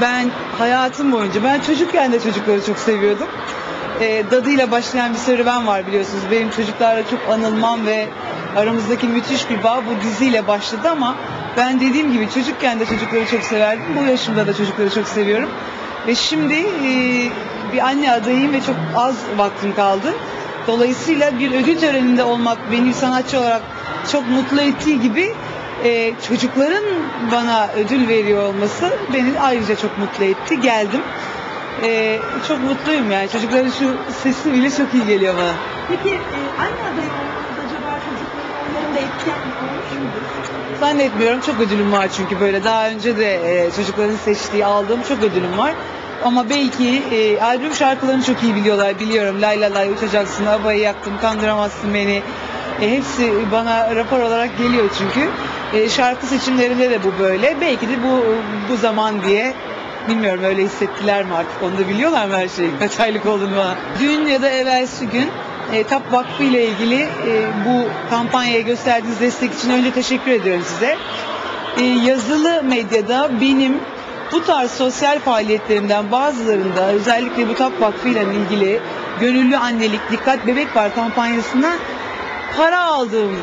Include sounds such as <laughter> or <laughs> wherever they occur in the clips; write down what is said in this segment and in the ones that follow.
ben hayatım boyunca ben çocukken de çocukları çok seviyordum. Ee, dadıyla başlayan bir serüven var biliyorsunuz. Benim çocuklarla çok anılmam ve aramızdaki müthiş bir bağ bu diziyle başladı ama ben dediğim gibi çocukken de çocukları çok severdim. Bu yaşımda da çocukları çok seviyorum. Ve şimdi e, bir anne adayım ve çok az vaktim kaldı. Dolayısıyla bir ödül töreninde olmak beni sanatçı olarak çok mutlu ettiği gibi e, çocukların bana ödül veriyor olması beni ayrıca çok mutlu etti. Geldim. E, çok mutluyum yani. Çocukların şu sesi bile çok iyi geliyor bana. Peki e, anne adayı olmanız acaba çocukların oylarında etken olmuş mudur? Zannetmiyorum. Çok ödülüm var çünkü böyle. Daha önce de e, çocukların seçtiği, aldığım çok ödülüm var. Ama belki e, albüm şarkılarını çok iyi biliyorlar. Biliyorum. Lay lay lay uçacaksın, abayı yaktım, kandıramazsın beni. E, hepsi bana rapor olarak geliyor çünkü. E, şarkı seçimlerinde de bu böyle. Belki de bu bu zaman diye bilmiyorum öyle hissettiler mi artık onu da biliyorlar mı her şeyi kaç aylık olduğunu. Dün ya da evvelsi gün e, TAP Vakfı ile ilgili e, bu kampanyaya gösterdiğiniz destek için önce teşekkür ediyorum size. E, yazılı medyada benim bu tarz sosyal faaliyetlerimden bazılarında özellikle bu TAP Vakfı ile ilgili gönüllü annelik, dikkat bebek var kampanyasına para aldığım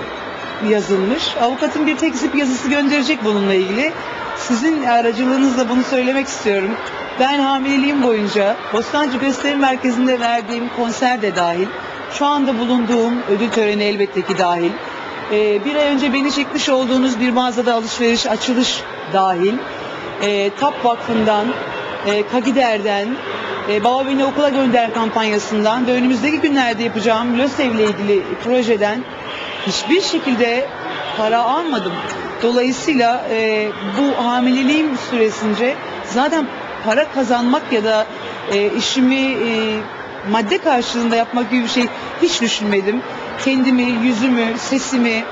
yazılmış. Avukatın bir tekzip yazısı gönderecek bununla ilgili. Sizin aracılığınızla bunu söylemek istiyorum. Ben hamileliğim boyunca Bostancı Gösteri Merkezi'nde verdiğim konser de dahil, şu anda bulunduğum ödül töreni elbette ki dahil, ee, bir ay önce beni çekmiş olduğunuz bir mağazada alışveriş, açılış dahil, e, TAP Vakfı'ndan, e, Kagider'den, e, Baba Beni Okula Gönder kampanyasından ve önümüzdeki günlerde yapacağım LÖSEV ile ilgili projeden hiçbir şekilde para almadım. Dolayısıyla e, bu hamileliğim süresince zaten para kazanmak ya da e, işimi e, madde karşılığında yapmak gibi bir şey hiç düşünmedim. Kendimi, yüzümü, sesimi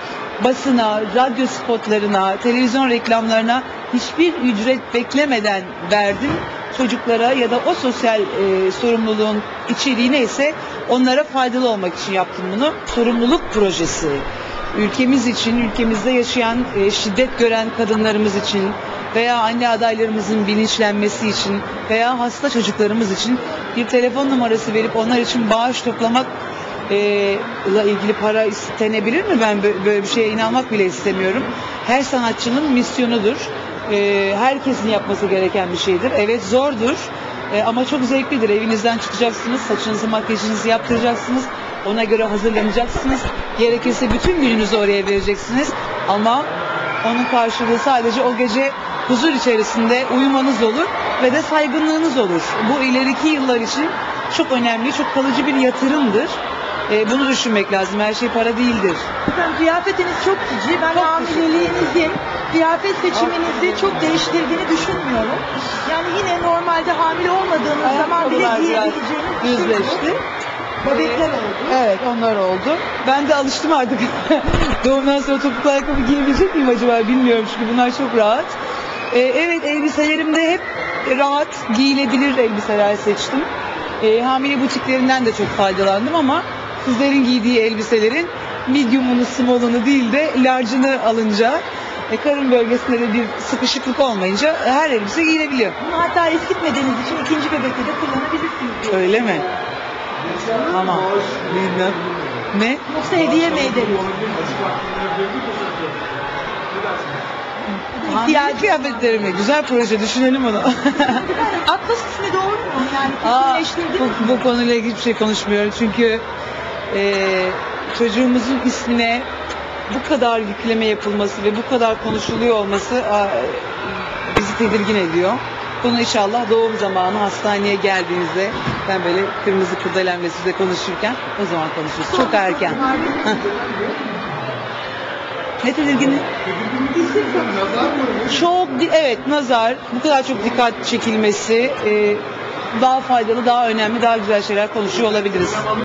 basına, radyo spotlarına, televizyon reklamlarına hiçbir ücret beklemeden verdim çocuklara ya da o sosyal e, sorumluluğun içeriği neyse onlara faydalı olmak için yaptım bunu. Sorumluluk projesi ülkemiz için, ülkemizde yaşayan e, şiddet gören kadınlarımız için veya anne adaylarımızın bilinçlenmesi için veya hasta çocuklarımız için bir telefon numarası verip onlar için bağış toplamak ile ilgili para istenebilir mi? Ben bö- böyle bir şeye inanmak bile istemiyorum. Her sanatçının misyonudur. E, herkesin yapması gereken bir şeydir. Evet zordur. E, ama çok zevklidir. Evinizden çıkacaksınız, saçınızı, makyajınızı yaptıracaksınız. Ona göre hazırlanacaksınız. Gerekirse bütün gününüzü oraya vereceksiniz. Ama onun karşılığı sadece o gece huzur içerisinde uyumanız olur ve de saygınlığınız olur. Bu ileriki yıllar için çok önemli, çok kalıcı bir yatırımdır. E, bunu düşünmek lazım. Her şey para değildir. Efendim kıyafetiniz çok cici. Ben Çok hamileliğinizin kıyafet seçiminizi çok değiştirdiğini düşünmüyorum. Yani yine normalde hamile olmadığınız zaman bile giyebileceğiniz şey düzleşti. bu. Bebekler oldu. Evet onlar oldu. Ben de alıştım artık. <laughs> Doğumdan sonra topuklu ayakkabı giyebilecek miyim acaba bilmiyorum çünkü bunlar çok rahat. Ee, evet elbiselerimde hep rahat giyilebilir elbiseler seçtim. Ee, hamile butiklerinden de çok faydalandım ama sizlerin giydiği elbiselerin medium'unu, small'unu değil de large'ını alınca e, karın bölgesinde de bir sıkışıklık olmayınca her elbise giyilebiliyor. Bunu hatta eskitmediğiniz için ikinci bebekte de kullanabilirsiniz. Öyle mi? Tamam. Bilmem. Ne? Yoksa hediye mi ederiz? İhtiyacı kıyafetlerimi. Güzel proje düşünelim onu. <laughs> Atlas ismi doğru mu? Yani kesinleştirdiniz mi? bu, bu konuyla ilgili hiçbir şey konuşmuyorum. Çünkü e, çocuğumuzun ismine bu kadar yükleme yapılması ve bu kadar konuşuluyor olması aa, bizi tedirgin ediyor. Bunu inşallah doğum zamanı hastaneye geldiğinizde ben böyle kırmızı kurdelemle size konuşurken o zaman konuşuruz. Çok erken. <laughs> Ne tedirginliği? Çok evet nazar bu kadar çok dikkat çekilmesi e, daha faydalı, daha önemli, daha güzel şeyler konuşuyor olabiliriz.